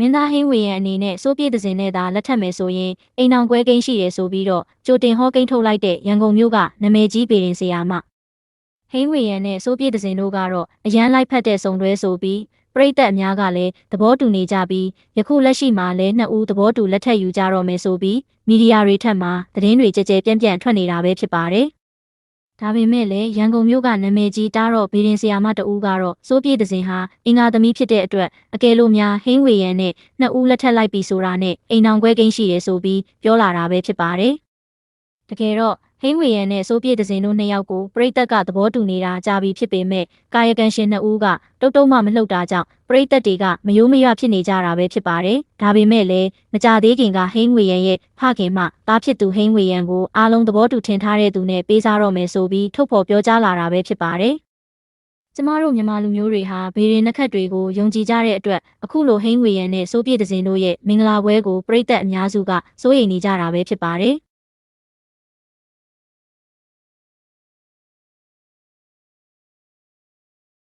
မင်းသားဟင်းဝေရန်အနေနဲ့စိုးပြေးတဲ့စင်နဲ့သာလက်ထပ်မယ်ဆိုရင်အိမ်အောင်ကွဲကိန်းရှိတယ်ဆိုပြီးတော့ကြိုတင်ဟောကိန်းထုတ်လိုက်တဲ့ရန်ကုန်မြို့ကနမယ်ကြီးပေရင်ဆရာမဟင်းဝေရန်နဲ့စိုးပြေးတဲ့စင်တို့ကတော့အရန်လိုက်ဖက်တဲ့စုံတွဲဆိုပြီးပရိသတ်အများကလည်းသဘောတူနေကြပြီးယခုလက်ရှိမှာလည်းနှစ်ဦးသဘောတူလက်ထပ်ယူကြတော့မယ်ဆိုပြီးမီဒီယာတွေထက်မှာသတင်းတွေကြဲကြဲပြန့်ပြန့်ထွက်နေတာပဲဖြစ်ပါတယ်။ ဒါပေမဲ့လည်းရန်ကုန်မြို့ကနာမည်ကြီးတားတော့ဘေရင်ဆရာမတဦးကတော့စိုးပြေးတဲ့စင်ဟာအင်္ဂါသမီးဖြစ်တဲ့အတွက်အကယ်လို့များဟင်းဝေရန်နဲ့နှစ်ဦးလက်ထပ်လိုက်ပြီဆိုတာနဲ့အိမ်အောင်ခွဲကိန်းရှိတယ်ဆိုပြီးပြောလာတာပဲဖြစ်ပါတယ်။ တကယ်တော့ဟင်းဝေရန်နဲ့စိုးပြေတဲ့စင်တို့နှစ်ယောက်ကိုပရိသတ်ကသဘောတူနေတာကြာပြီဖြစ်ပေမဲ့ကာယကံရှင်နှစ်ဦးကတုတ်တုံးမှမလှုပ်တာကြောင့်ပရိသတ်တွေကမယိုးမရွဖြစ်နေကြတာပဲဖြစ်ပါတယ်။ဒါပေမဲ့လည်းမကြသေးခင်ကဟင်းဝေရန်ရဲ့ဖခင်မှသားဖြစ်သူဟင်းဝေရန်ကိုအားလုံးသဘောတူထင်ထားတဲ့သူနဲ့ပေးစားတော့မယ်ဆိုပြီးထုတ်ဖော်ပြောကြားလာတာပဲဖြစ်ပါတယ်။ကျမတို့မြန်မာလူမျိုးတွေဟာဘေရင်နှက်ခတ်တွေကိုယုံကြည်ကြတဲ့အတွက်အခုလိုဟင်းဝေရန်နဲ့စိုးပြေတဲ့စင်တို့ရဲ့မင်္ဂလာပွဲကိုပရိသတ်အများစုကစိုးရိမ်နေကြတာပဲဖြစ်ပါတယ်။